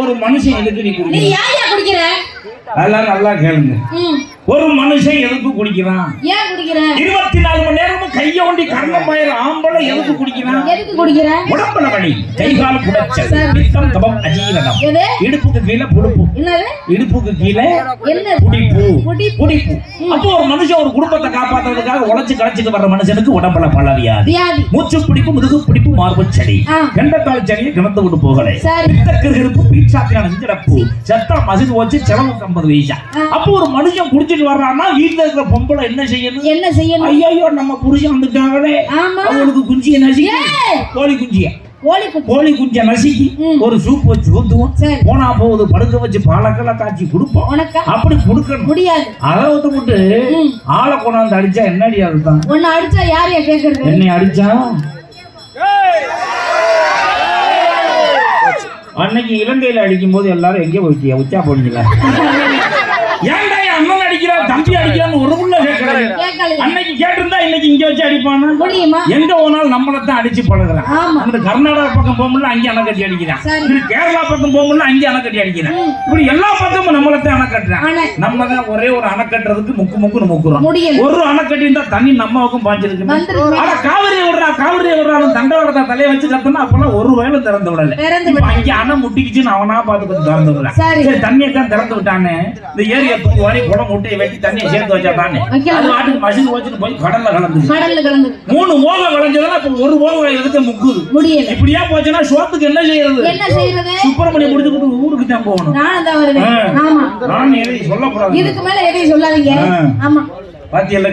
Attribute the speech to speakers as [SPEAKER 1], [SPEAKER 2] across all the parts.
[SPEAKER 1] ஒரு மனுஷன் எதுக்கு நீ
[SPEAKER 2] நீ
[SPEAKER 1] குடிக்கிற?
[SPEAKER 2] ஏன் குடிக்கிற?
[SPEAKER 1] அதெல்லாம் நல்லா கேளுங்க. ஒரு மனுஷன் எதுக்கு குடிக்கிறான்? இருபத்தி நாலு மணி நேரமும் கைய ஒண்டி பயிர ஆம்பளை எதுக்கு குடிக்கிறான்
[SPEAKER 2] எதுக்கு குடிக்கிற?
[SPEAKER 1] உடம்புல வலி. கை கால் குடைச்சல் பித்தம் கபம் அஜீரணம்
[SPEAKER 2] எது?
[SPEAKER 1] இடுப்புக்கு கீழே புடுப்பு
[SPEAKER 2] என்னது?
[SPEAKER 1] இடுப்புக்கு கீழே
[SPEAKER 2] என்ன
[SPEAKER 1] புடிப்பு.
[SPEAKER 2] புடிப்பு.
[SPEAKER 1] புடிப்பு. அப்போ ஒரு மனுஷன் ஒரு குடும்பத்தை காப்பாத்துறதுக்காக உழைச்சு களைச்சிட்டு வர்ற மனுஷனுக்கு உடம்புல பல வியாதி. மூச்சு பிடிப்பு முதுகு பிடிப்பு மார்பு
[SPEAKER 2] ஆ.
[SPEAKER 1] கண்டத்தால் சளியை கிணத்து விட்டு போகலை. பித்தக்கு இருப்பு பீட்சாத்தியான நெஞ்சிடப்பு சத்தம் மசிது வச்சு செலவு ஐம்பது வயசா அப்போ ஒரு மனுஷன் குடிச்சிட்டு வர்றான்னா வீட்டுல இருக்கிற பொம்பளை என்ன செய்யணும்?
[SPEAKER 2] என்ன செய்யணும்?
[SPEAKER 1] ஐயோ நம்ம புருஷன் வந்துட்டாங்களே.
[SPEAKER 2] ஆமா.
[SPEAKER 1] அவங்களுக்கு குஞ்சிய நசுக்கி. கோழி குஞ்சிய.
[SPEAKER 2] கோழி
[SPEAKER 1] கோழி குஞ்ச நசுக்கி. ஒரு சூப் வச்சு ஊத்துவோம். போனா போகுது படுக்க வச்சு பாலக்கெல்லாம் காய்ச்சி கொடுப்போம்.
[SPEAKER 2] உனக்கா?
[SPEAKER 1] அப்படி கொடுக்கணும்.
[SPEAKER 2] முடியாது.
[SPEAKER 1] அதை வந்து விட்டு. ஆளை கொண்டாந்து அடிச்சா என்னடி அதுதான்
[SPEAKER 2] உன்னை அடிச்சா யார் யார் கேக்குறது?
[SPEAKER 1] என்னை அடிச்சா? அன்னைக்கு இலங்கையில அடிக்கும் போது எல்லாரும் எங்கே போயிட்டியா? உச்சா போனீங்களா? ஏன்டா அண்ணன் அடிக்கிறா தம்பி அடிக்கிறான்னு ஒரு உள்ள கேட்கறாங்க
[SPEAKER 2] கேட்கல
[SPEAKER 1] அன்னைக்கு இங்க வச்சு அடிப்பானா?
[SPEAKER 2] முடியுமா?
[SPEAKER 1] எங்க போனாலும் நம்மளை தான் அடிச்சு பழகுறான். அந்த கர்நாடகா பக்கம் போகும்போது அங்கே அணை கட்டி அடிக்கிறான். இப்படி கேரளா பக்கம் போகும்போது அங்கே அணை கட்டி அடிக்கிறான். இப்படி எல்லா பக்கமும் நம்மளை தான் அணை கட்டுறான். நம்ம தான் ஒரே ஒரு அணை கட்டுறதுக்கு முக்கு முக்குன்னு முக்குறோம். ஒரு அணை கட்டி இருந்தா தண்ணி நம்ம பக்கம் பாஞ்சிருக்கு ஆனா காவிரி விடுறா காவிரி விடுறான்னு தண்டவாளத்தை தலையை வச்சு கத்தனா அப்பெல்லாம் ஒரு வேலை திறந்து விடல. அங்க அணை முட்டிக்கிச்சுன்னு அவனா பார்த்து திறந்து
[SPEAKER 2] சரி.
[SPEAKER 1] சரி தண்ணியை தான் திறந்து விட்டானே. இந்த ஏரியா தூக்கு வாரி குடம் முட்டையை வெட்டி தண்ணியை சேர்த்து வச்சாட்டானே
[SPEAKER 2] வைக்கலாம்.
[SPEAKER 1] அது வாட்டுக்கு மசின் வச்சுட்டு போய் கடல்ல கலந்து
[SPEAKER 2] கடல்ல கலந்து
[SPEAKER 1] மூணு ஓகம் விளைஞ்சதுன்னா ஒரு ஓகம் எடுத்து முக்குது.
[SPEAKER 2] முடியல.
[SPEAKER 1] இப்படியா போச்சுன்னா சோத்துக்கு என்ன செய்யறது?
[SPEAKER 2] என்ன செய்யறது?
[SPEAKER 1] சுப்பிரமணியம் முடிச்சுக்கிட்டு ஊருக்கு தான் போகணும்.
[SPEAKER 2] நானும் தான் வருவேன். ஆமா.
[SPEAKER 1] நான் எதையும் சொல்லக்கூடாது.
[SPEAKER 2] இதுக்கு மேல எதையும் சொல்லாதீங்க. ஆமா.
[SPEAKER 1] பாத்தியல்ல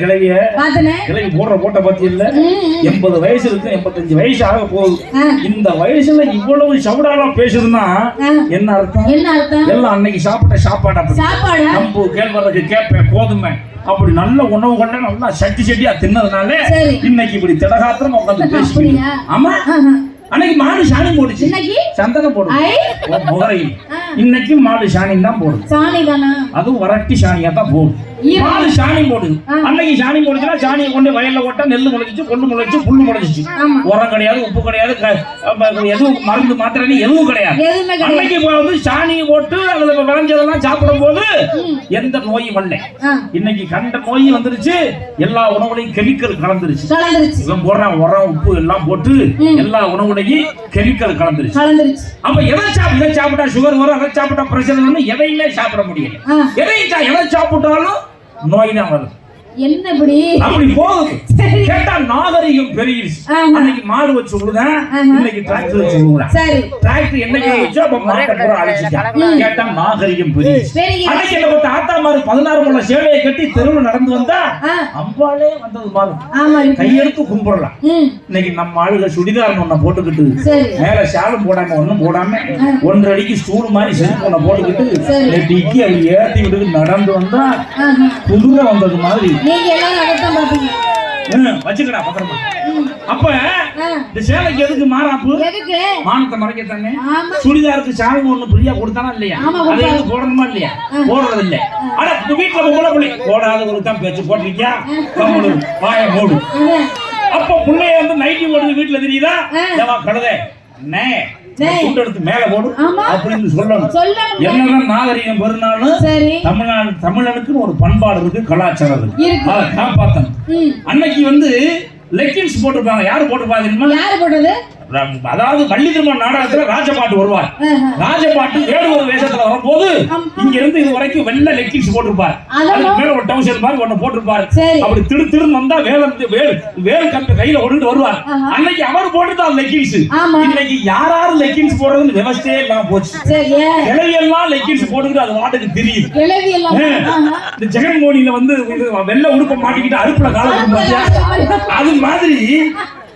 [SPEAKER 2] பாத்தனே?
[SPEAKER 1] கிளவி போடுற போட்ட பாத்தியல்ல? எண்பது வயசு இருக்கு எண்பத்தஞ்சு வயசு ஆக போகுது. இந்த வயசுல இவ்வளவு சவுடாலா பேசுதுன்னா. என்ன அர்த்தம்?
[SPEAKER 2] என்ன அர்த்தம்?
[SPEAKER 1] எல்லாம் அன்னைக்கு சாப்பிட்ட சாப்பாடு?
[SPEAKER 2] சாப்பாடா?
[SPEAKER 1] கேழ்வரகு கேப்ப கோதுமை. அப்படி நல்ல உணவு கொண்ட நல்லா சட்டி சட்டியா தின்னதுனால. இன்னைக்கு இப்படி திடகாத்திரம் உட்காந்து
[SPEAKER 2] அப்படியா?
[SPEAKER 1] ஆமா. அன்னைக்கு மாடு சாணி போடுச்சு சந்தனம் போடுது முகரையில். இன்னைக்கு மாடு சாணி தான் போடுது அதுவும் வரட்டி சாணியா தான் போடும் மாடு சாணி போடுது. அன்னைக்கு சாணி போடுச்சுன்னா சாணியை கொண்டு வயல்ல ஓட்ட நெல் முளைச்சிச்சு கொண்டு முளைச்சு புல்லு முளைச்சிச்சு. உரம் கிடையாது உப்பு கிடையாது எதுவும் மருந்து மாத்திரை எதுவும் கிடையாது. அன்னைக்கு வந்து சாணியை போட்டு அதுல விளைஞ்சதெல்லாம் சாப்பிடும் போது. எந்த நோயும் வரல. இன்னைக்கு கண்ட நோய் வந்துருச்சு எல்லா உணவுலையும் கெமிக்கல் கலந்துருச்சு. இவன் போடுறான் உரம் உப்பு எல்லாம் போட்டு. எல்லா உணவுலையும் கெமிக்கல் கலந்துருச்சு. அப்ப எதை சாப்பிட சாப்பிட்டா சுகர் வரும் அதை சாப்பிட்டா வரும் எதையுமே சாப்பிட முடியல. சா- எதை சாப்பிட்டாலும் நோய் தான் வருது
[SPEAKER 2] என்ன இப்படி
[SPEAKER 1] அப்படி போகுது.
[SPEAKER 2] சரி.
[SPEAKER 1] கேட்டா நாகரிகம் பெருகிடுச்சு. அன்னைக்கு மாடு வச்சு விடுதேன்
[SPEAKER 2] ஆஹா.
[SPEAKER 1] இன்னைக்கு டிராக்டர் வச்சு விடுறேன்
[SPEAKER 2] சரி.
[SPEAKER 1] டிராக்டர் என்னைக்கு வச்சோ அப்ப மாட்டை அழிச்சிட்டான் கேட்டா நாகரிகம் பெருகிடுச்சு.
[SPEAKER 2] பெருகி
[SPEAKER 1] அன்னைக்கு பார்த்த ஆத்தா மாதிரி பதினாறு முள்ள சேலையை கட்டி தெருவில் நடந்து வந்தா. அம்பாலே வந்தது மாதிரி. கையெடுத்து கும்பிடலாம். இன்னைக்கு நம்ம ஆளுங்க சுடிதார் ஒண்ண போட்டுக்கிட்டு
[SPEAKER 2] சரி.
[SPEAKER 1] மேல ஷாலும் போடாம ஒண்ணும் போடாம ஒன்றரை அடிக்கு ஸ்டூல் மாதிரி செல்போனை போட்டுக்கிட்டு. நெட்டிக்கு அப்படி ஏத்தி விட்டு நடந்து வந்தா. குதிரை வந்தது மாதிரி.
[SPEAKER 2] நீங்க எல்லாரும் அதைத்தான் பாப்பீங்க
[SPEAKER 1] ஹம், வச்சுக்கடா பத்திரமா. அப்ப
[SPEAKER 2] ஆ.
[SPEAKER 1] இந்த சேலைக்கு எதுக்கு மாறாப்பு?
[SPEAKER 2] எதுக்கு?
[SPEAKER 1] மானத்தை சுடிதாருக்கு சாமி ஒண்ணு ஃப்ரீயா கொடுத்தானா இல்லையா? அதை போடணுமா இல்லையா? போடுறது இல்ல ஆனா இந்த வீட்டுல பொம்பளை பிள்ளை. போடாதவங்களுக்கு தான் பேச்சு போட்டிருக்கியா வாய. அப்ப பிள்ளைய வந்து நைட்டி போடுறது வீட்டுல தெரியுதா? கழுதை. நே எடுத்து மேல போடு.
[SPEAKER 2] ஆமா.
[SPEAKER 1] அப்படின்னு சொல்லணும். என்னதான் நாகரிகம் பெருனாலும்
[SPEAKER 2] சரி.
[SPEAKER 1] தமிழ்நாடு தமிழனுக்குன்னு ஒரு பண்பாடு இருக்கு கலாச்சாரம் இருக்கு. அதை அன்னைக்கு வந்து லெக்கின்ஸ் போட்டிருப்பாங்க. யாரு போட்டிருப்பாங்க தெரியுமா?
[SPEAKER 2] யாரு போட்டது?
[SPEAKER 1] அதாவது வள்ளி திருமண நாடகத்துல ராஜபாட்டு வருவார். ராஜபாட்டு வேடுவர் வேஷத்துல வரும்போது. இங்க இருந்து இது வரைக்கும் வெள்ளை லெக்கின்ஸ் போட்டிருப்பார் மேல ஒரு டவுசர் மாதிரி ஒண்ணு போட்டிருப்பாரு. அப்படி திரு திருன்னு வந்தா வேலை வேல் வேல் கம்பி கையில ஒடுட்டு வருவார். அன்னைக்கு அவர் போட்டுதான் லெக்கின்ஸ்
[SPEAKER 2] ஆமா.
[SPEAKER 1] இன்னைக்கு யார் யாரு லெக்கின்ஸ் போடுறதுன்னு விவசாயே இல்லாம போச்சு
[SPEAKER 2] சரி ஏன்
[SPEAKER 1] கிளவி எல்லாம் லெக்கின்ஸ் போட்டுக்கிட்டு அது வாட்டுக்கு தெரியுது. இந்த ஜெகன்மோனியில வந்து வெள்ளை உடுப்ப மாட்டிக்கிட்டு அறுப்புல கால பாத்தியா அது மாதிரி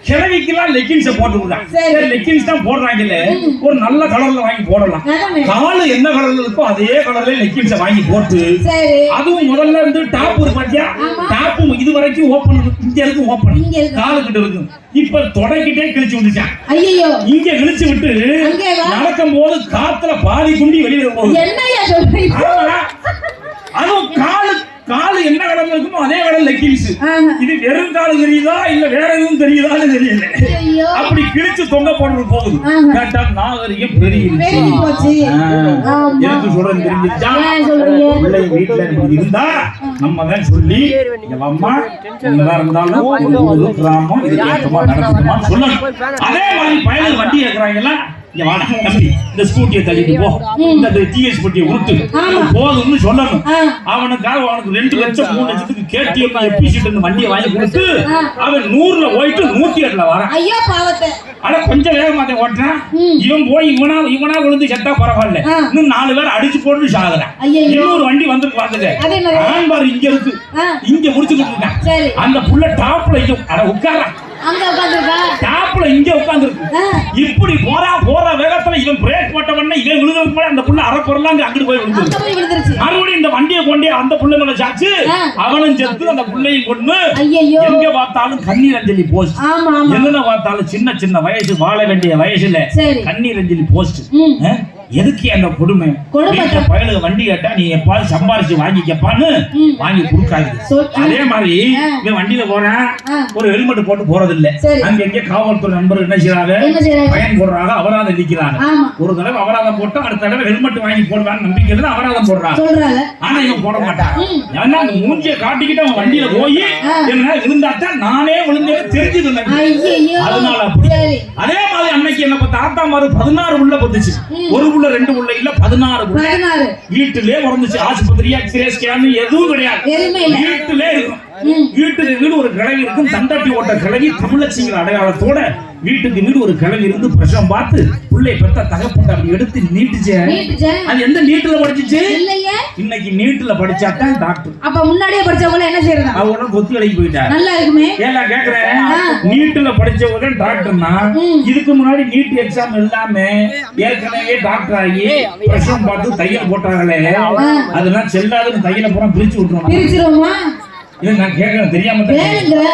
[SPEAKER 1] கிழவிக்கெல்லாம் லெக்கின்ஸ போட்டு விடுறாங்க
[SPEAKER 2] சரி.
[SPEAKER 1] லெக்கின்ஸ் தான் போடுறாங்கல்ல ஒரு நல்ல கலர்ல வாங்கி போடலாம். காலு என்ன கலர்ல இருக்கோ அதே கலர்ல லெக்கின்ஸ வாங்கி போட்டு அதுவும் முதல்ல இருந்து டாப் இருக்கு பாத்தியா? டாப்பும் இது வரைக்கும் ஓபன் இங்க இருக்கு ஓபன்
[SPEAKER 2] இருக்கு.
[SPEAKER 1] காலு கிட்ட இருக்கும் இப்ப தொடக்கிட்டே கிழிச்சு விட்டுட்டான்.
[SPEAKER 2] ஐயோ
[SPEAKER 1] இங்க கிழிச்சு விட்டு. நடக்கும் போது காத்துல பாதி குண்டி வெளியில போகுது. அதுவும் காலு காலு என்ன கடமை இருக்குமோ அதே கடல் லெக்கின்ஸ்
[SPEAKER 2] ஆஹா.
[SPEAKER 1] இது வெறும் காலு தெரியுதா இல்ல வேற எதுவும் தெரியுதான்னு தெரியல அப்படி கிழிச்சு தொங்க போடுறது போகுது. கேட்டா நாகரிகம்.
[SPEAKER 2] ஆமா.
[SPEAKER 1] எனக்கு சொல்றது தெரிஞ்சிருச்சா? பிள்ளை வீட்டுல இருந்தா நம்ம தான் சொல்லி அம்மா என்னதான் இருந்தாலும் இது ஊரு, கிராமம் இதுக்கு ஏற்றமா நடக்கணுமான்னு சொல்லணும் அதே மாதிரி பயலுக்கு வண்டி இருக்கிறாங்கல்ல இங்க வாடா தம்பி இந்த ஸ்கூட்டியை தள்ளிட்டு போ இந்த டிஎஸ் பட்டியை உருட்டு. போதும்னு சொல்லணும். அவனுக்காக அவனுக்கு ரெண்டு லட்சம் மூணு லட்சத்துக்கு வண்டியை வாங்கி கொடுத்து. அவன் நூறுல போயிட்டு நூத்தி எட்டுல வரான்
[SPEAKER 2] ஐயோ பாவத்தை
[SPEAKER 1] ஆனா கொஞ்சம் வேகமாத்த ஓட்டுறான். இவன் போய் இவனா இவனா விழுந்து செத்தா பரவாயில்ல. இன்னும் நாலு பேர் அடிச்சு போட்டு சாகுறான். இன்னொரு வண்டி
[SPEAKER 2] என்னது?
[SPEAKER 1] ஆண்பார் இங்க இருக்கு. இங்க முடிச்சுக்கிட்டு இருக்கான் அந்த புள்ள டாப்ல அட உட்கார்றான்
[SPEAKER 2] அங்க உட்காந்துருக்கா?
[SPEAKER 1] டாப்ல இங்க உட்கார்ந்துருக்கு இப்படி போறா போற வேகத்துல இவன் பிரேக் போட்ட உடனே இவன் விழுகிறதுக்கு முன்னாடி அந்த புள்ள அரை பொருளா அங்க அங்கிட்டு போய்
[SPEAKER 2] விழுந்துருச்சு.
[SPEAKER 1] மறுபடியும் இந்த வண்டியை கொண்டே அந்த புள்ள மேல சாச்சு. அவனும் செத்து அந்த புள்ளையும் கொண்டு எங்க பார்த்தாலும் கண்ணீர் அஞ்சலி போஸ்ட் எதுல பார்த்தாலும் சின்ன சின்ன வயசு வாழ வேண்டிய வயசுல. கண்ணீர் அஞ்சலி போஸ்ட். எதுக்கு அந்த கொடுமை
[SPEAKER 2] கொடுமை
[SPEAKER 1] பயலுக்கு வண்டி கேட்டா நீ எப்பாவது சம்பாரிச்சு வாங்கிக்கப்பான்னு. வாங்கி கொடுக்காது. அதே மாதிரி. இவன் வண்டியில போறான்
[SPEAKER 2] ஆ.
[SPEAKER 1] ஒரு ஹெல்மெட் போட்டு போறது இல்ல. அங்க எங்க காவல்துறை நண்பர்கள் என்ன செய்யறாங்க? பயன் போடுறாங்க அபராதம் நிக்கிறாங்க
[SPEAKER 2] ஆமா
[SPEAKER 1] ஒரு தடவை அபராதம் போட்டு அடுத்த தடவை ஹெல்மெட் வாங்கி போடுவான்னு நம்பிக்கையில அபராதம் போடுறாங்க ஆனா இவன் போட மாட்டான். ஏன்னா அந்த மூஞ்சிய காட்டிக்கிட்டு அவன் வண்டியில போய். என்ன விழுந்தாத்தான் நானே விழுந்தேன்னு தெரிஞ்சுது அதனால அதே மாதிரி அன்னைக்கு என்ன ஆத்தா மாறு பதினாறு உள்ள பத்துச்சு ஒரு புள்ள ரெண்டு புள்ள இல்ல பதினாறு
[SPEAKER 2] பதினாறு.
[SPEAKER 1] வீட்டிலே பிறந்துச்சு ஆஸ்பத்திரி எக்ஸ்ரே ஸ்கேன் எதுவும் கிடையாது. வீட்டிலே இருக்கும். வீட்டுக்கு வீடு ஒரு கிழவி இருக்கும் தண்டட்டி ஓட்ட கிழவி தமிழச்சிங்கிற அடையாளத்தோட வீட்டுக்கு வீடு ஒரு கிழவி இருந்து பிரசவம் பார்த்து பிள்ளை பெத்த தகப்பட்ட அப்படி எடுத்து நீட்டுச்சே. அது எந்த நீட்டுல படிச்சுச்சு?
[SPEAKER 2] இல்லையே.
[SPEAKER 1] இன்னைக்கு நீட்டுல படிச்சாதான் டாக்டர்
[SPEAKER 2] அப்ப முன்னாடியே படிச்சவங்க என்ன செய்யறதா?
[SPEAKER 1] அவங்க கொத்து வேலைக்கு போயிட்டார்
[SPEAKER 2] நல்லா இருக்குமே.
[SPEAKER 1] ஏன் நான் கேக்குறேன். நீட்டுல படிச்சவங்க டாக்டர்னா. இதுக்கு முன்னாடி நீட் எக்ஸாம் இல்லாம ஏற்கனவே டாக்டர் ஆகி பிரசவம் பார்த்து தையல் போட்டாங்களே. அதெல்லாம் செல்லாதுன்னு தையல பூரா பிரிச்சு விட்டுருவாங்க
[SPEAKER 2] பிரிச்சிருவோமா?
[SPEAKER 1] இல்ல நான் தெரியாம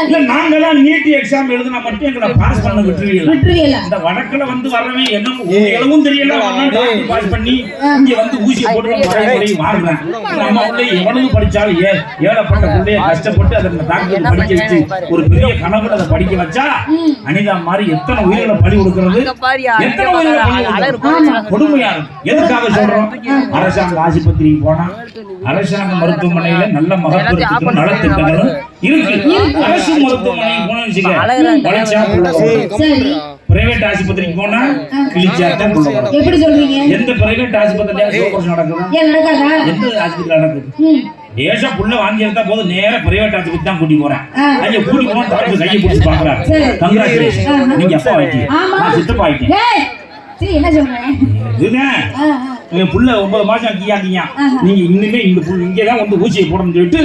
[SPEAKER 1] இல்ல நாங்கெல்லாம் நீட் எக்ஸாம் எழுதுனா மட்டும் எங்களை பாஸ் பண்ண விட்டுருவீங்களா? இந்த வடக்குல வந்து வரவே என்ன இளவும் தெரியல பாஸ் பண்ணி இங்க வந்து ஊசி போட்டு முறை முறை வாழ்றேன் நம்ம உள்ள எவ்வளவு படிச்சாலும் ஏ ஏழப்பட்ட பிள்ளைய கஷ்டப்பட்டு அதை டாக்டர் படிக்க வச்சு ஒரு பெரிய கனவுல அதை படிக்க வச்சா. அனிதா மாதிரி எத்தனை உயிர்களை பலி கொடுக்கிறது? எத்தனை கொடுக்கிறது? கொடுமையா இருக்கும். எதுக்காக சொல்றோம்? அரசாங்க ஆஸ்பத்திரிக்கு போனா அரசாங்க மருத்துவமனையில நல்ல மகப்பேறு நலத்திட்டங்களும் இருக்கு. அரசு மருத்துவமனைக்கு போனா வச்சுக்க வளைச்சா புள்ள வரும்.
[SPEAKER 2] சரி.
[SPEAKER 1] பிரைவேட் ஆஸ்பத்திரிக்கு போனா வரும்.
[SPEAKER 2] எப்படி சொல்றீங்க?
[SPEAKER 1] எந்த பிரைவேட் ஆஸ்பத்திரியா நடக்குதா? எந்த ஆஸ்பத்திரி நடக்குது. லேசா புள்ள வாங்கி எடுத்தா போதும். நேரா பிரைவேட் ஆஸ்பத்திரி தான் கூட்டி போறேன். அங்க கூட்டி போனா டாக்டர் கையை பிடிச்சி பாக்குறாரு. கங்க்ராச்சுலேஷன். நீங்க அப்பா. நான் சித்தப்பா
[SPEAKER 2] சொல்றேன்
[SPEAKER 1] இதுதான். எங்க புள்ள ஒன்பது மாசம் கியா கியா
[SPEAKER 2] ஆஹா.
[SPEAKER 1] நீங்க இன்னுமே இந்த புள்ள இங்கதான் வந்து ஊசியை போடணும்னு சொல்லிட்டு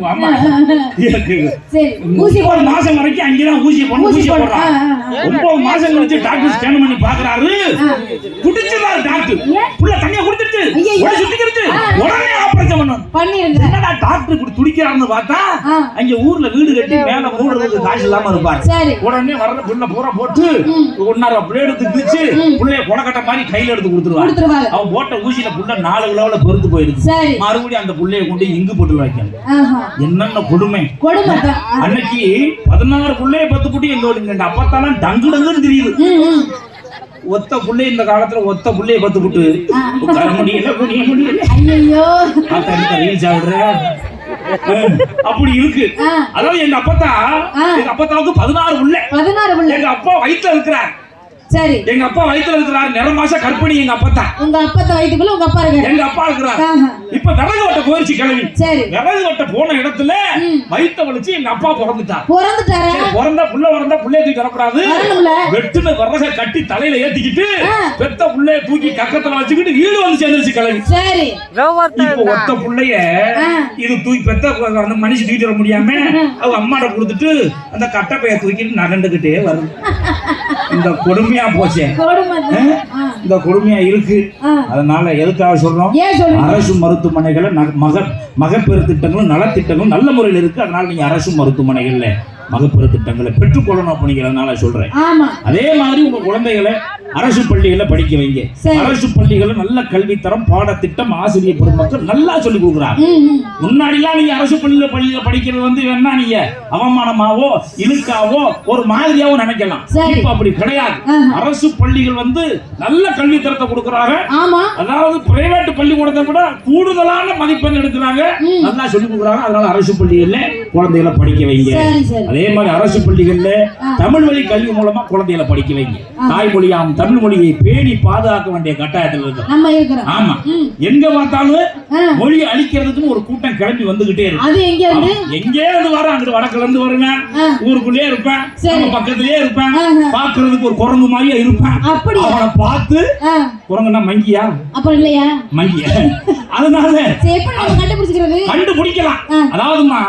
[SPEAKER 2] போட
[SPEAKER 1] ஒன்பது மாசம் வரைக்கும் அங்கதான் ஊசி போடணும்
[SPEAKER 2] ஊசி
[SPEAKER 1] ஊசி
[SPEAKER 2] போட.
[SPEAKER 1] போடுறான். ஒன்பது மாசம் கழிச்சு டாக்டர் ஸ்கேன் பண்ணி பாக்குறாரு குடிச்சிருந்தாரு டாக்டர். புள்ள தண்ணிய குடிச்சிருச்சு
[SPEAKER 2] ஐயையோ.
[SPEAKER 1] உடனே சுத்திக்கிருச்சு
[SPEAKER 2] ஆ.
[SPEAKER 1] உடனே ஆபரேஷன் பண்ணணும்.
[SPEAKER 2] பண்ணிருங்க.
[SPEAKER 1] என்னடா டாக்டர் இப்படி துடிக்கிறான்னு பார்த்தா. அங்க ஊர்ல வீடு கட்டி மேல மூடுறதுக்கு காசு இல்லாம இருப்பாரு. உடனே புள்ள பூரா போட்டு ஒன்னார எடுத்து கிழிச்சு புள்ளைய கொடக்கட்ட மாதிரி கையில எடுத்து கொடுத்துருவாரு. அவன் போட்ட ஊசியில புள்ள நாலு கிலோல பெருந்து போயிருக்கு மறுபடியும் அந்த புள்ளைய கொண்டு இங்கு போட்டு வைக்கணும். என்னென்ன கொடுமை. அன்னைக்கு பதினாறு புள்ளைய பத்து குட்டி எங்க அப்பத்தாலாம் டங்கு டங்குன்னு தெரியுது. ஒத்த புள்ளை இந்த காலத்துல ஒத்த புள்ளைய பத்து புட்டு உட்கார முடியல குனிய முடியல. இந்த ரீல்ஸ் ஆடுற அப்படி இருக்கு. அதாவது எங்க அப்பத்தா. எங்க அப்பத்தாவுக்கு பதினாறு புள்ள.
[SPEAKER 2] பதினாறு பிள்ளை.
[SPEAKER 1] எங்க அப்பா வயித்துல இருக்கிறார்.
[SPEAKER 2] சரி.
[SPEAKER 1] எங்க அப்பா வயித்துல இருக்கிறார். நிற மாச கற்பிணி எங்க அப்பத்தா
[SPEAKER 2] உங்க அப்பத்த வயிற்றுக்குள்ள உங்க அப்பா இருக்காரு.
[SPEAKER 1] எங்க அப்பா இருக்கிறார். இப்ப விறகு வெட்ட போயிருச்சு கிளவி
[SPEAKER 2] சரி.
[SPEAKER 1] விறகு வெட்ட போன இடத்துல. வயித்த வலிச்சு எங்க அப்பா பிறந்துட்டார்.
[SPEAKER 2] பிறந்துட்டாரா?
[SPEAKER 1] பிறந்தா புள்ள பிறந்தா புள்ளைய தூக்கி வரக்கூடாது
[SPEAKER 2] வரணும்ல
[SPEAKER 1] வெட்டுன விறக கட்டி தலையில ஏத்திக்கிட்டு. பெத்த புள்ளைய தூக்கி கக்கத்துல வச்சுக்கிட்டு வீடு வந்து சேர்ந்துருச்சு கிளவி
[SPEAKER 2] சரி.
[SPEAKER 1] இப்போ ஒத்த புள்ளைய. இது தூக்கி பெத்த அந்த மனுஷன் தூக்கிட்டு வர முடியாம அவங்க அம்மாட்ட கொடுத்துட்டு அந்த கட்டப்பைய தூக்கிட்டு நகண்டுகிட்டே வருது இந்த கொடுமையா போச்சே. இந்த கொடுமையா இருக்கு. அதனால எதுக்காக சொல்றோம்? அரசு மருத்துவமனைகளை மக மகப்பேறு திட்டங்களும் நலத்திட்டங்களும் நல்ல முறையில் இருக்கு. அதனால நீங்க அரசு மருத்துவமனைகள்ல மகப்பேறு திட்டங்களை பெற்றுக்கொள்ளணும் அப்படிங்கிறதுனால சொல்றேன். அதே மாதிரி உங்க குழந்தைகளை அரசு பள்ளிகளை படிக்க வைங்க. அரசு பள்ளிகள் நல்ல கல்வித்தரம் பாடத்திட்டம் ஆசிரியர் பெருமக்கள் நல்லா சொல்லி கொடுக்குறாங்க.
[SPEAKER 2] ம், ம்.
[SPEAKER 1] முன்னாடிலாம் நீங்க அரசு பள்ளியில பள்ளியில படிக்கிறது வந்து வேணா நீங்க? அவமானமாவோ இழுக்காவோ ஒரு மாதிரியாவோ நினைக்கலாம். இப்ப அப்படி கிடையாது. அரசு பள்ளிகள் வந்து நல்ல கல்வித்தரத்தை கொடுக்குறாங்க. அதாவது பிரைவேட் பள்ளிக்கூடத்தை விட கூடுதலான மதிப்பெண் எடுக்கிறாங்க. நல்லா சொல்லி கொடுக்குறாங்க. அதனால அரசு பள்ளிகள்ல குழந்தைகளை படிக்க வைங்க. அதே மாதிரி அரசு பள்ளிகள்ல தமிழ் வழி கல்வி மூலமா குழந்தைகளை படிக்க வைங்க. தாய்மொழியாம் தமிழ் மொழியை பேணி பாதுகாக்க வேண்டிய கட்டாயத்தில் இருக்கு
[SPEAKER 2] நம்ம இருக்கிறோம்.
[SPEAKER 1] ஆமா. எங்க பார்த்தாலும்
[SPEAKER 2] ஆ.
[SPEAKER 1] மொழியை அழிக்கிறதுக்குன்னு ஒரு கூட்டம் கிளம்பி வந்துகிட்டே இருக்கு.
[SPEAKER 2] அது எங்க இருந்து
[SPEAKER 1] எங்கே இருந்து வர அங்கிட்டு வடக்குல இருந்து வருவேன்.
[SPEAKER 2] ஆ.
[SPEAKER 1] ஊருக்குள்ளேயே இருப்பேன். நம்ம பக்கத்திலேயே இருப்பேன். பாக்குறதுக்கு ஒரு குரங்கு மாதிரியே இருப்பேன்.
[SPEAKER 2] அப்படியா?
[SPEAKER 1] அவனை பார்த்து
[SPEAKER 2] ஆ,
[SPEAKER 1] குரங்குனா மங்கியா?
[SPEAKER 2] அப்புறம் இல்லையா?
[SPEAKER 1] மங்கிய. அதனால
[SPEAKER 2] கண்டுபிடிச்சிக்கிறது?
[SPEAKER 1] கண்டுபிடிக்கலாம். அதாவதுமா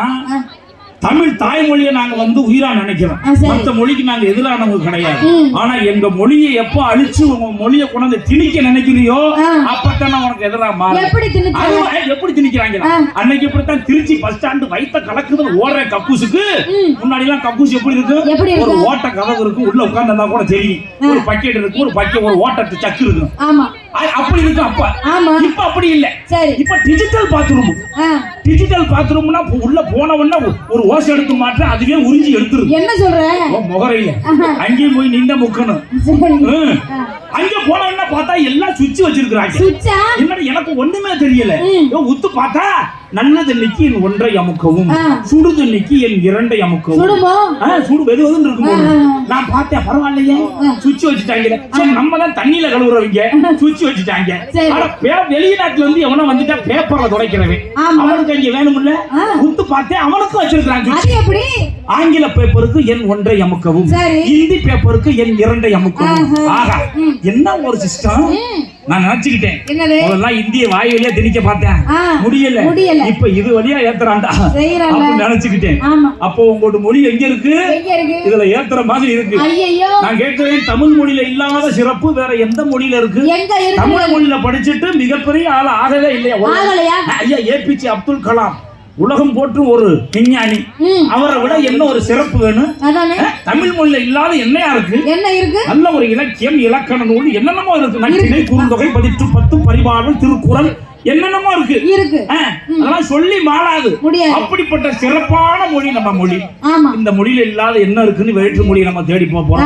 [SPEAKER 1] தமிழ் தாய்மொழியை நாங்க வந்து உயிரா நினைக்கிறோம். மத்த மொழிக்கு நாங்க எதிரானவங்க கிடையாது. ஆனா எங்க மொழியை எப்போ அழிச்சு உங்க மொழியை கொண்டாந்து திணிக்க நினைக்கிறியோ. அப்பத்தானே உனக்கு எதிரா மாறும்
[SPEAKER 2] எப்படி
[SPEAKER 1] திணிக்கிறாங்க. அன்னைக்கு இப்படித்தான் திருச்சி பஸ் ஸ்டாண்டு வைத்த கலக்குது ஓடுற கக்கூசுக்கு
[SPEAKER 2] ம்.
[SPEAKER 1] முன்னாடி எல்லாம் கக்கூஸ் எப்படி இருக்கு ஒரு
[SPEAKER 2] இருக்கும்?
[SPEAKER 1] ஓட்ட கதவு இருக்கு உள்ள உட்கார்ந்தா கூட தெரியும் ஒரு பக்கெட் இருக்கு ஒரு பக்கெட் ஒரு ஓட்டத்து சக்கு இருக்கு
[SPEAKER 2] ஆமா
[SPEAKER 1] அது அப்படி இருக்கு அப்ப.
[SPEAKER 2] ஆமா.
[SPEAKER 1] இப்ப அப்படி இல்ல.
[SPEAKER 2] சரி.
[SPEAKER 1] இப்ப டிஜிட்டல் பாத்ரூம் டிஜிட்டல் பாத்ரூம்னா உள்ள போன உடனே ஒரு ஓசை எடுத்து மாற்ற அதுவே உறிஞ்சி எடுத்துருது
[SPEAKER 2] என்ன சொல்ற?
[SPEAKER 1] முகரையில. அங்கேயும் போய் நின்ற முக்கணும். அங்க போன உடனே பார்த்தா எல்லாம் சுவிட்ச் வச்சிருக்காங்க என்னடா எனக்கு ஒண்ணுமே தெரியல. உத்து பார்த்தா நல்லதன்னைக்கு என் ஒன்றை அமுக்கவும். சுடுதன்னைக்கு என் இரண்டை அமுக்கவும். சுடு வெது வெதுன்னு இருக்கும். நான் பார்த்தேன் பரவாயில்லையே. சுவிட்ச் வச்சுட்டாங்க. நம்ம தான் தண்ணியில கழுவுறவங்க. சுவிட்ச் வச்சுட்டாங்க. வெளிநாட்டுல இருந்து எவனோ வந்துட்டா பேப்பர்ல துடைக்கிறவன். அவனுக்கு அங்க வேணும்ல?
[SPEAKER 2] ஆ.
[SPEAKER 1] உத்து பார்த்தேன் அவனுக்கும்
[SPEAKER 2] எப்படி?
[SPEAKER 1] ஆங்கில பேப்பருக்கு என் ஒன்றை அமுக்கவும். ஹிந்தி பேப்பருக்கு என் இரண்டை அமுக்கவும். ஆகா என்ன ஒரு சிஸ்டம். நான் நினைச்சுக்கிட்டேன்.
[SPEAKER 2] என்னது?
[SPEAKER 1] முதல்ல இந்திய வாய் வழியா திணிக்க பார்த்தேன். முடியல.
[SPEAKER 2] முடியல.
[SPEAKER 1] இப்ப இது வழியா ஏத்துறான்டா. நினைச்சுக்கிட்டேன். அப்போ உங்களோட மொழி எங்க இருக்கு? இதுல ஏத்துற மாதிரி இருக்கு. நான் கேட்கிறேன் தமிழ் மொழியில இல்லாத சிறப்பு வேற எந்த மொழியில இருக்கு? தமிழ் மொழியில படிச்சுட்டு மிகப்பெரிய ஆள் ஆகவே இல்லையா? ஐயா ஏபிஜே அப்துல் கலாம். உலகம் போற்றும் ஒரு விஞ்ஞானி. அவரை விட என்ன ஒரு சிறப்பு வேணும்? தமிழ் மொழியில இல்லாத என்னையா இருக்கு?
[SPEAKER 2] என்ன இருக்கு?
[SPEAKER 1] நல்ல ஒரு இலக்கியம் இலக்கண நூல் என்னென்னமோ இருக்கு. நற்றிணை குறுந்தொகை பதிற்று பத்து பரிபாடல் திருக்குறள் என்னென்னமோ இருக்கு.
[SPEAKER 2] இருக்கு.
[SPEAKER 1] அதெல்லாம் சொல்லி மாறாது அப்படிப்பட்ட சிறப்பான மொழி நம்ம மொழி. இந்த மொழியில இல்லாத என்ன இருக்குன்னு வேற்று மொழியை நம்ம தேடி போறோம்.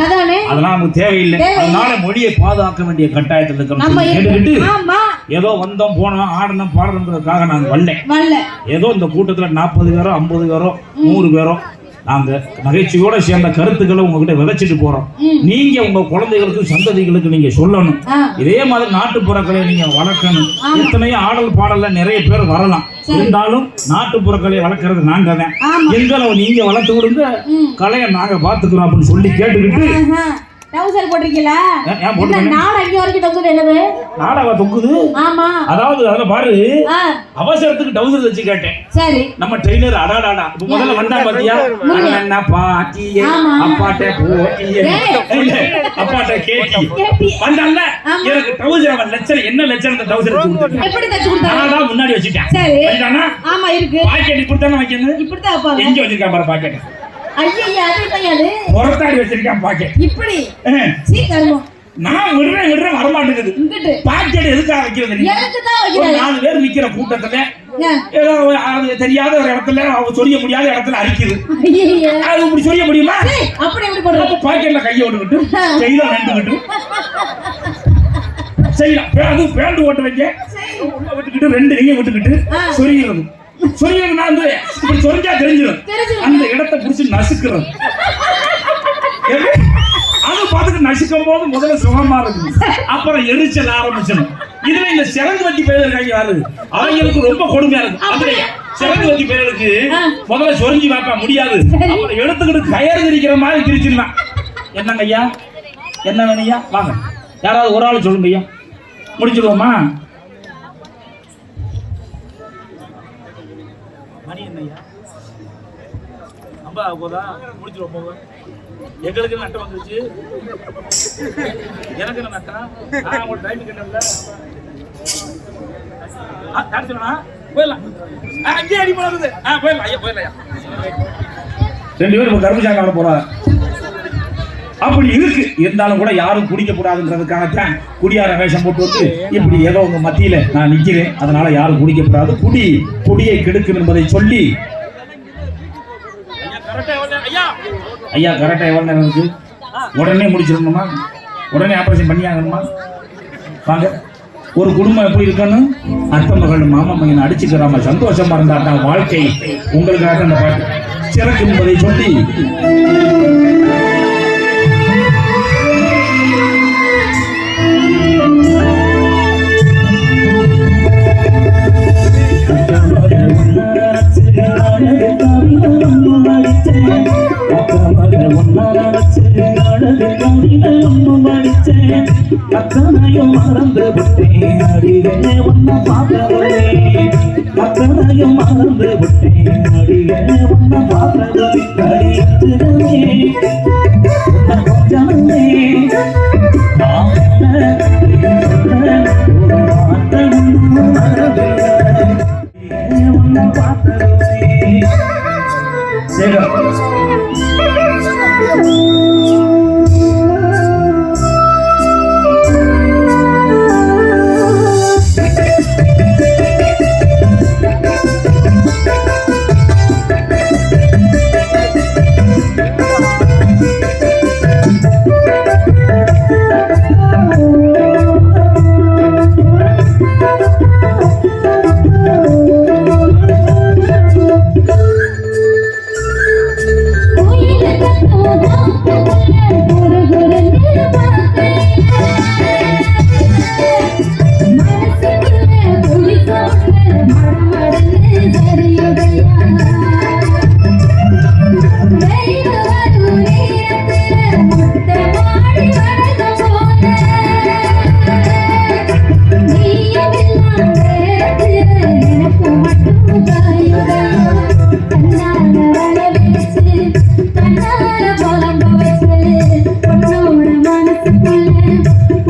[SPEAKER 1] அதெல்லாம் நமக்கு தேவையில்லை. அதனால மொழியை பாதுகாக்க வேண்டிய கட்டாயத்தில்
[SPEAKER 2] நம்ம
[SPEAKER 1] இருக்கிறோம் கேட்டுக்கிட்டு
[SPEAKER 2] இருக்கு ஆமா.
[SPEAKER 1] ஏதோ வந்தோம் போனோம் ஆடணும் பாடணுங்கிறதுக்காக நான் வரல.
[SPEAKER 2] வரல.
[SPEAKER 1] ஏதோ இந்த கூட்டத்துல நாற்பது பேரோ ஐம்பது பேரோ நூறு பேரோ நாங்க நகைச்சுவையோட சேர்ந்த கருத்துக்களை உங்ககிட்ட விதைச்சிட்டு போறோம். நீங்க உங்க குழந்தைகளுக்கு சந்ததிகளுக்கு நீங்க சொல்லணும். இதே மாதிரி நாட்டுப்புறக்கலை நீங்க வளர்க்கணும். எத்தனையோ ஆடல் பாடல்ல நிறைய பேர் வரலாம். இருந்தாலும் நாட்டுப்புறக்கலை வளர்க்கறது நாங்க தான். எங்களை நீங்க வளர்த்து விடுங்க. கலையை நாங்க பாத்துக்கிறோம் அப்படின்னு சொல்லி கேட்டுக்கிட்டு
[SPEAKER 2] ஆஹா. டவுசர் போட்டிருக்கீங்களா நாடு அங்க வரைக்கும் டவுசர் என்னது?
[SPEAKER 1] நாடகா தொங்குது.
[SPEAKER 2] ஆமா.
[SPEAKER 1] அதாவது அதுல பாரு அவசரத்துக்கு டவுசர் வச்சு கேட்டேன்.
[SPEAKER 2] சரி.
[SPEAKER 1] நம்ம ட்ரெயிலர் அடாடாடா. இப்ப முதல்ல வந்தா பாத்தியா? அண்ணா. அப்பாட்ட. இல்ல, அப்பாட்ட கேட்டி. வந்தால. எனக்கு டவுசர் அவன் லட்சணம் என்ன லட்சணம் டவுசர்
[SPEAKER 2] எப்படி தச்சு
[SPEAKER 1] நான் தான் முன்னாடி வச்சுட்டேன்.
[SPEAKER 2] சரி. ஆமா இருக்கு.
[SPEAKER 1] பாக்கெட் இப்படித்தானே வைக்கணும்
[SPEAKER 2] இப்படித்தான் வைப்பாங்க.
[SPEAKER 1] எங்க வச்சிருக்கான் பாரு பாக்கெட்
[SPEAKER 2] ஐயா அது கிடையாது
[SPEAKER 1] புறத்தாடி வச்சிருக்கான் பாக்கெட்.
[SPEAKER 2] இப்படி? சீ கருமம்.
[SPEAKER 1] நான் விடுறேன் விடுறேன் வரமாட்டேங்குது. பாக்கெட் எதுக்காக வைக்கிறது நாலு பேர் நிக்கிற கூட்டத்துல? ஏதோ தெரியாத ஒரு இடத்துல அவங்க சொரிய முடியாத இடத்துல அரிக்குது. அது இப்படி சொரிய முடியுமா?
[SPEAKER 2] அப்படி எப்படி போடுறது?
[SPEAKER 1] பாக்கெட்ல கையை விட்டுக்கிட்டு கையில ரெண்டுக்கிட்டு செய்யலாம் அது பேண்ட் ஓட்ட வைக்க விட்டுக்கிட்டு ரெண்டு கையை விட்டுக்கிட்டு
[SPEAKER 2] ஆ.
[SPEAKER 1] சொரிகிறது நான் வந்து இப்படி சொரிஞ்சா தெரிஞ்சிடும். அந்த இடத்தை புடிச்சு நசுக்குறது எப்படி? அதை பார்த்துட்டு நசுக்கும் போது முதல்ல சுகமா இருக்குது அப்புறம் எரிச்சல் ஆரம்பிச்சிடும். இதுல இந்த சிறந்து வட்டி பேர் இருக்காங்க யாரு அவங்களுக்கு ரொம்ப கொடுமையா இருக்கு அதுலயே சிறந்து வட்டி பேருக்கு
[SPEAKER 2] ஆ.
[SPEAKER 1] முதல்ல சொரிஞ்சு பார்க்க முடியாது. அப்புறம் எடுத்துக்கிட்டு கயறு திரிக்கிற மாதிரி திரிச்சிடலாம் என்னங்க ஐயா? என்ன வேணும் ஐயா? வாங்க. யாராவது ஒரு ஆள் சொல்லுங்க ஐயா. முடிச்சிடுவோமா ரொம்ப ஆகுதா முடிச்சிருவோம் போங்க. எங்களுக்கு நட்டம் வந்துருச்சு. எனக்கு என்ன நட்டம் நான் போயிடலாம். அங்கேயே அடி போடுறது ஆ போயிடலாம். ஐயா போயிடலாம் ரெண்டு பேரும் கர்மசாக ஆட போறோம்
[SPEAKER 2] அப்படி இருக்கு. இருந்தாலும் கூட யாரும் குடிக்க கூடாதுன்றதுக்காகத்தான் குடியார வேஷம் போட்டு வந்து இப்படி ஏதோ உங்க மத்தியில நான் நிக்கிறேன். அதனால யாரும் குடிக்க கூடாது குடி குடியை கெடுக்கும் என்பதை சொல்லி ஐயா கரெக்டாக எவ்வளோ நேரம் இருக்குது உடனே முடிச்சிடணுமா? உடனே ஆப்ரேஷன் பண்ணி ஆகணுமா வாங்க. ஒரு குடும்பம் எப்படி இருக்கணும்? அத்த மகள் மாமா மகன் அடிச்சுக்கிறாம சந்தோஷமா இருந்தா தான் வாழ்க்கை. உங்களுக்காக அந்த பாட்டு. சிறக்கும் என்பதை சொல்லி.
[SPEAKER 3] அடியே ஒன்னு பார்க்கவே அத்தனையும் மறந்து விட்டேன். அடியே ஒன்னு பார்க்கவே அடியே கொஞ்சமே நான் ஒன்னு பார்த்தவே
[SPEAKER 2] சேகர்.
[SPEAKER 1] Thank you.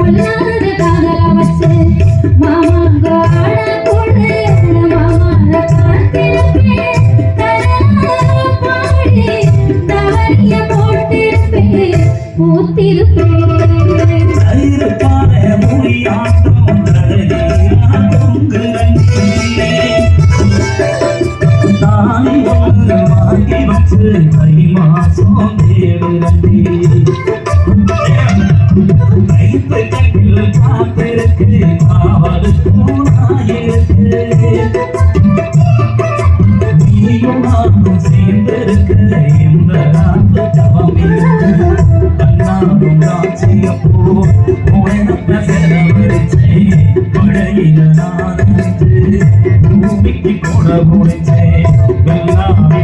[SPEAKER 1] கட்டி போட
[SPEAKER 3] போறேன் எல்லாமே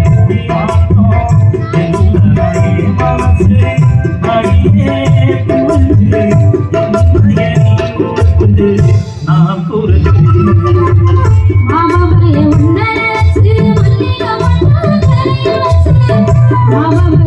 [SPEAKER 3] நாம் கூறுகிறேன் மாமா உன்னரசு மல்லிகா மாமா